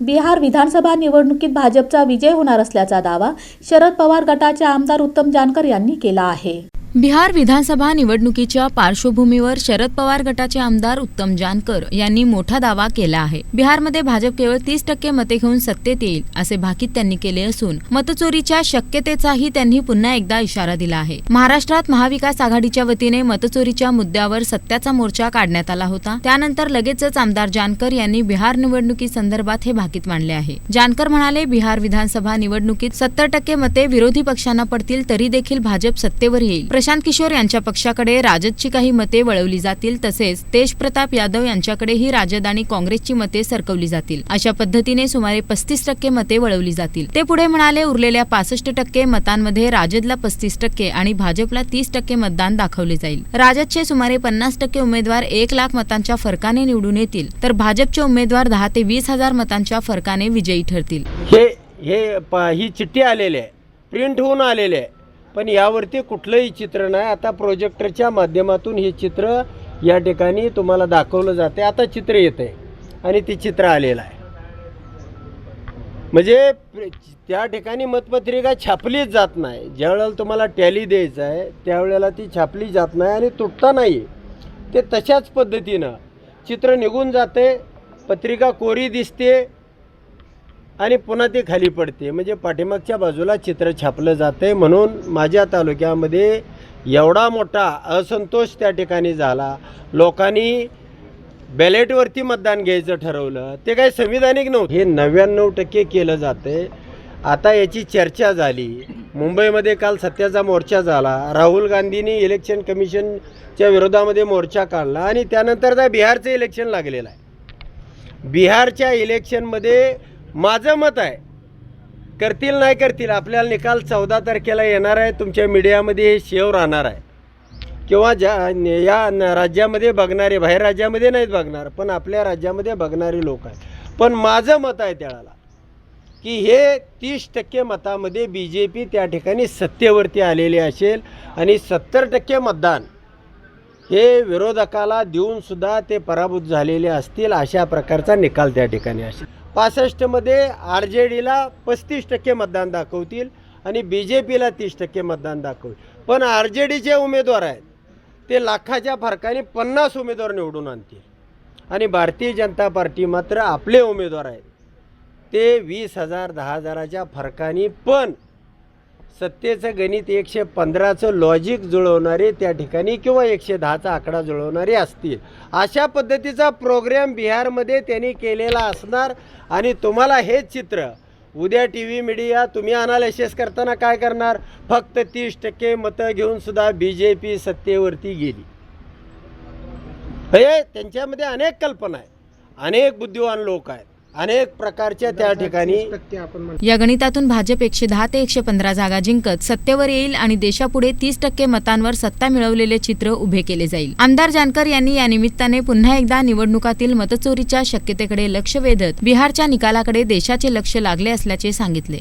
बिहार विधानसभा निवडणुकीत भाजपचा विजय होणार असल्याचा दावा शरद पवार गटाचे आमदार उत्तम जानकर यांनी केला आहे. बिहार विधानसभा निवडणुकीच्या पार्श्वभूमीवर शरद पवार गटाचे आमदार उत्तम जानकर यांनी मोठा दावा केला आहे. बिहारमध्ये भाजप केवळ तीस टक्के मते घेऊन सत्तेत येईल असे भाकीत त्यांनी केले असून मतचोरीच्या शक्यतेचाही त्यांनी पुन्हा एकदा इशारा दिला आहे. महाराष्ट्रात महाविकास आघाडीच्या वतीने मतचोरीच्या मुद्द्यावर सत्याचा मोर्चा काढण्यात आला होता. त्यानंतर लगेचच आमदार जानकर यांनी बिहार निवडणुकी संदर्भात हे भाकीत मांडले आहे. जानकर म्हणाले बिहार विधानसभा निवडणुकीत सत्तर टक्के मते विरोधी पक्षांना पडतील तरी देखील भाजप सत्तेवर येईल. प्रशांत किशोर यांच्या पक्षाकडे राजदची काही मते वळवली जातील तसेच तेज प्रताप यादव यांच्याकडेही राजद आणि काँग्रेसची मते सरकवली जातील. अशा पद्धतीने सुमारे पस्तीस टक्के मते वळवली जातील. ते पुढे म्हणाले उरलेल्या पासष्ट टक्के मतांमध्ये राजदला पस्तीस टक्के आणि भाजपला तीस टक्के मतदान दाखवले जाईल. राजदचे सुमारे पन्नास टक्के उमेदवार एक लाख मतांच्या फरकाने निवडून येतील तर भाजपचे उमेदवार दहा ते वीस हजार मतांच्या फरकाने विजयी ठरतील. हे हे ही चिठ्ठी आलेली आहे. प्रिंट होऊन आलेली आहे. पण यावरती कुठलंही चित्र नाही. आता प्रोजेक्टरच्या माध्यमातून हे चित्र या ठिकाणी तुम्हाला दाखवलं जाते. आता चित्र येतं आहे आणि ते चित्र आलेलं आहे. म्हणजे त्या ठिकाणी मतपत्रिका छापलीच जात नाही. ज्या वेळेला तुम्हाला टॅली द्यायचं आहे त्यावेळेला ती छापली जात नाही आणि तुटता नाही. ते तशाच पद्धतीनं चित्र निघून जाते पत्रिका कोरी दिसते आणि पुन्हा ते खाली पडते. म्हणजे पाठीमागच्या बाजूला चित्र छापलं जाते म्हणून माझ्या तालुक्यामध्ये एवढा मोठा असंतोष त्या ठिकाणी झाला. लोकांनी बॅलेटवरती मतदान घ्यायचं ठरवलं. ते काही संविधानिक नव्हतं. हे नव्याण्णव टक्के केलं जाते आता याची चर्चा झाली. मुंबईमध्ये काल सत्याचा मोर्चा झाला. राहुल गांधींनी इलेक्शन कमिशनच्या विरोधामध्ये मोर्चा काढला आणि त्यानंतर त्या बिहारचं इलेक्शन लागलेलं आहे. बिहारच्या इलेक्शनमध्ये माझं मत आहे करतील नाही करतील आपल्याला निकाल चौदा तारखेला येणार आहे तुमच्या मीडियामध्ये हे शेव राहणार आहे. किंवा ज्या या राज्यामध्ये बघणारे बाहेर राज्यामध्ये नाहीत बघणार पण आपल्या राज्यामध्ये बघणारे लोक आहेत. पण माझं मत आहे त्याला की हे तीस टक्के मतामध्ये बी जे पी त्या ठिकाणी सत्तेवरती आलेले असेल आणि सत्तर टक्के मतदान हे विरोधकाला देऊनसुद्धा ते पराभूत झालेले असतील अशा प्रकारचा निकाल त्या ठिकाणी असेल. पासष्टमध्ये आर जे डीला पस्तीस टक्के मतदान दाखवतील आणि बी जे पीला तीस टक्के मतदान दाखवतील. पण आर जे डीचे उमेदवार आहेत ते लाखाच्या फरकाने पन्नास उमेदवार निवडून आणतील. आणि भारतीय जनता पार्टी मात्र आपले उमेदवार आहेत. ते वीस हजार दहा हजाराच्या फरकाने पण सत्तेचं गणित एकशे पंधराचं लॉजिक जुळवणारे त्या ठिकाणी किंवा एकशे दहाचा आकडा जुळवणारे असतील. अशा पद्धतीचा प्रोग्रॅम बिहारमध्ये त्यांनी केलेला असणार. आणि तुम्हाला हेच चित्र उद्या टी व्ही मीडिया तुम्ही अनालिसिस करताना काय करणार? फक्त तीस टक्के मतं घेऊन सुद्धा बी जे पी सत्तेवरती गेली. हे त्यांच्यामध्ये अनेक कल्पना आहेत. अनेक बुद्धिवान लोक आहेत. अनेक प्रकारच्या त्या ठिकाणी या गणितातून भाजप एकशे दहा ते एकशे पंधरा जागा जिंकत सत्तेवर येईल आणि देशापुढे तीस टक्के मतांवर सत्ता मिळवलेले चित्र उभे केले जाईल. आमदार जानकर यांनी या निमित्ताने पुन्हा एकदा निवडणुकातील मतचोरीच्या शक्यतेकडे लक्ष वेधत बिहारच्या निकालाकडे देशाचे लक्ष लागले असल्याचे सांगितले.